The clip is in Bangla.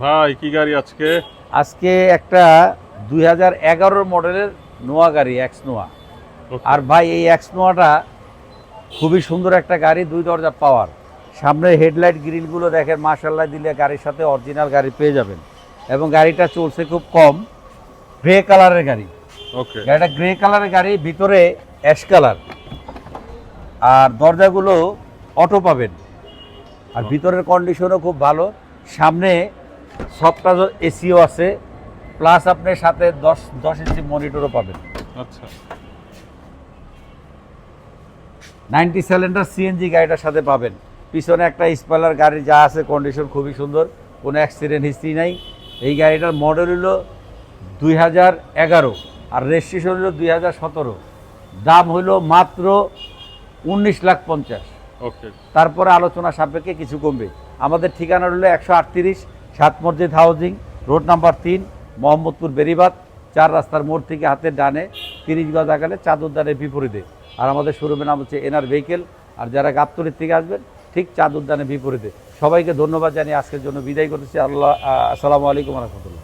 ভাই কি গাড়ি আজকে? আজকে একটা দুই হাজার এগারোর মডেলের নোয়া গাড়ি এক্স নোয়া আর ভাই এই এক্স নোয়াটা খুবই সুন্দর একটা গাড়ি দুই দরজা পাওয়ার। সামনে হেডলাইট গ্রিলগুলো দেখেন মার্শাল্লাহ দিলে গাড়ির সাথে অরিজিনাল গাড়ি পেয়ে যাবেন। এবং গাড়িটা চলছে খুব কম গ্রে কালারের গাড়ি। ওকে। গাড়িটা গ্রে কালারের গাড়ি ভিতরে অ্যাশ কালার। আর দরজাগুলো অটো পাবেন। আর ভিতরের কন্ডিশনও খুব ভালো। সামনে সফটার এসিও আছে প্লাস আপনি সাথে দশ দশ ইঞ্চি মনিটরও পাবেন। আচ্ছা। নাইনটি সিলিন্ডার সিএনজি গাড়িটার সাথে পাবেন। পিছনে একটা স্পয়লার গাড়ি যা আছে কন্ডিশন খুবই সুন্দর কোনো অ্যাক্সিডেন্ট হিস্ট্রি নাই। এই গাড়িটার মডেল হলো দুই হাজার এগারো আর রেজিস্ট্রেশন হলো দুই হাজার সতেরো। দাম হলো মাত্র উনিশ লাখ পঞ্চাশ। ওকে তারপরে আলোচনা সাপেক্ষে কিছু কমবে। আমাদের ঠিকানা হলো একশো আটত্রিশ সাত মসজিদ হাউজিং, রোড নাম্বার তিন, মোহাম্মদপুর বেরিবাদ, চার রাস্তার মোড় থেকে হাতের ডানে তিরিশ গজ আগালে চাঁদুদ্দানের বিপরীতে। আর আমাদের শোরুমের নাম হচ্ছে এনআর ভেহিকেল, আর যারা গাবতলির থেকে আসবেন, ঠিক চাঁদুদ্দানের বিপরীতে। সবাইকে ধন্যবাদ জানিয়ে আজকের জন্য বিদায় করতেছি। আল্লাহ আসসালামু আলাইকুম রহমতুল্লাহ।